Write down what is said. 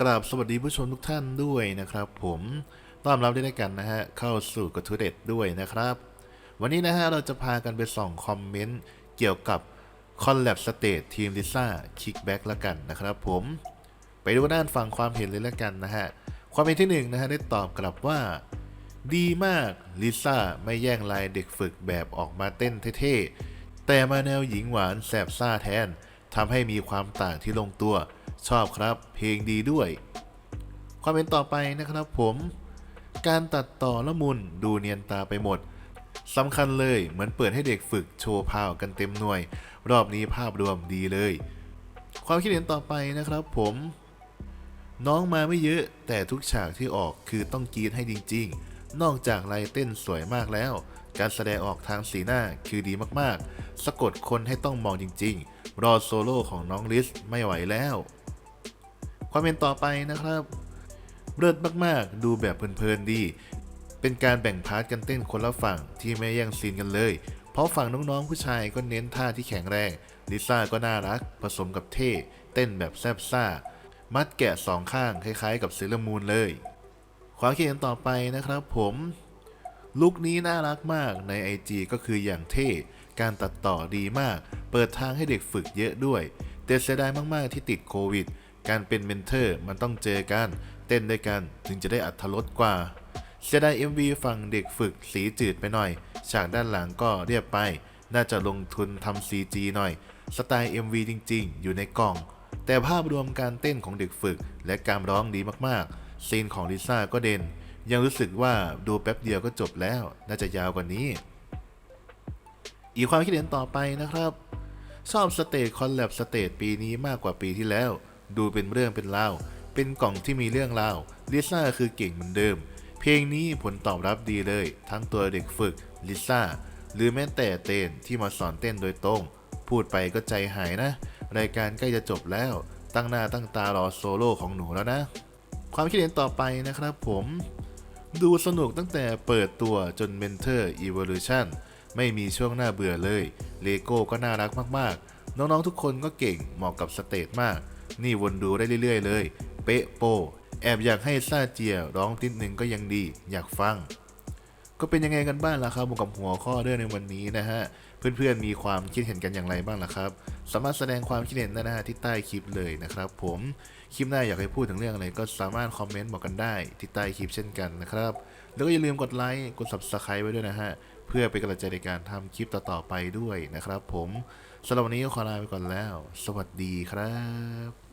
กราบสวัสดีผู้ชมทุกท่านด้วยนะครับ ผมต้อนรับด้วยกันนะฮะเข้าสู่กระทูเด็ดด้วยนะครับ วันนี้นะฮะเราจะพากันไปส่องคอมเมนต์เกี่ยวกับคอนแลบสเตททีมลิซ่าคิกแบ็กละกันนะครับผมไปดูด้านฝั่งความเห็นเลยละกันนะฮะความเห็นที่หนึ่งนะฮะได้ตอบกลับว่า ดีมากลิซ่าไม่แย่งลายเด็กฝึกแบบออกมาเต้นเท่ๆแต่มาแนวหญิงหวานแสบซ่าแทนทำให้มีความต่างที่ลงตัว ชอบครับ เพลงดีด้วย ความเห็นต่อไปนะครับผม การตัดต่อละมุนดูเนียนตาไปหมดสำคัญเลยเหมือนเปิดให้เด็กฝึกโชว์พาวกันเต็มหน่วย รอบนี้ภาพรวมดีเลย ความคิดเห็นต่อไปนะครับผม น้องมาไม่เยอะ แต่ทุกฉากที่ออกคือต้องกรีดให้จริง ๆ นอกจากลายเต้นสวยมากแล้ว การแสดงออกทางสีหน้าคือดีมากๆ สะกดคนให้ต้องมองจริง ๆ รอโซโล่ของน้องลิสไม่ไหวแล้ว ความเป็นต่อไปนะครับเลิศมากๆ ดูแบบเพลินๆดี เป็นการแบ่งพาร์ทกันเต้นคนละฝั่งที่ไม่แย่งซีนกันเลย เพราะฝั่งน้องๆผู้ชายก็เน้นท่าที่แข็งแรง ลิซ่าก็น่ารัก ผสมกับเท่ เต้นแบบแซบซ่า มัดแกะสองข้างคล้ายๆ กับเซเลมูนเลย ความคิดเห็นต่อไปนะครับผมลุคนี้น่ารักมากใน IG ก็คืออย่างเท่ การตัดต่อดีมาก เปิดทางให้เด็กฝึกเยอะด้วย แต่เสียดายมากๆที่ติดโควิด การเป็นเมนเทอร์มันต้องเจอกันเต้นด้วยกันถึงจะได้อัธรสกว่าเสียดาย MV ฝั่งเด็กฝึกสีจืดไปหน่อย ฉากด้านหลังก็เรียบไป น่าจะลงทุนทำ CG หน่อย สไตล์ MV จริง ๆ อยู่ในกล่อง แต่ภาพรวมการเต้นของเด็กฝึก และการร้องดีมากๆ ซีนของลิซ่าก็เด่น ยังรู้สึกว่าดูแป๊บเดียวก็จบแล้ว น่าจะยาวกว่านี้ อีกความคิดเห็นต่อไปนะครับ ชอบสเตจคอนแลบสเตจปีนี้มากกว่าปีที่แล้ว ดูเป็นเรื่องเป็นราว เป็นกล่องที่มีเรื่องราวลิซ่าคือเก่งเหมือนเดิม เพลงนี้ผลตอบรับดีเลย ทั้งตัวเด็กฝึกลิซ่าหรือแม้แต่เต้นที่มาสอนเต้นโดยตรง พูดไปก็ใจหายนะ รายการใกล้จะจบแล้ว ตั้งหน้าตั้งตารอโซโล่ของหนูแล้วนะ ความคิดเห็นต่อไปนะครับผมดูสนุกตั้งแต่เปิดตัวจน Mentor Evolution ไม่มีช่วงหน้าเบื่อเลย เลโก้ก็น่ารักมากๆ น้องๆทุกคนก็เก่งเหมาะกับสเตจมาก นี่วนดูได้เรื่อยๆ เลย เป๊ะโป แอบอยากให้ซาเจียร้องติดหนึ่งก็ยังดี อยากฟัง ก็เป็นยังไงกันบ้างล่ะครับกับหัวข้อเรื่องในวันนี้นะฮะ เพื่อนๆมีความคิดเห็นกันอย่างไรบ้างล่ะครับ สามารถแสดงความคิดเห็นได้นะฮะที่ใต้คลิปเลยนะครับ ผมคลิปหน้าอยากให้พูดถึงเรื่องอะไรก็สามารถคอมเมนต์บอกกันได้ที่ใต้คลิปเช่นกันนะครับ แล้วก็อย่าลืมกดไลค์กด subscribe ไว้ด้วยนะฮะเพื่อเป็นกำลังใจในการทำคลิปต่อๆไปด้วยนะครับ ผม สำหรับวันนี้ก็ขอลาไปก่อนแล้ว สวัสดีครับ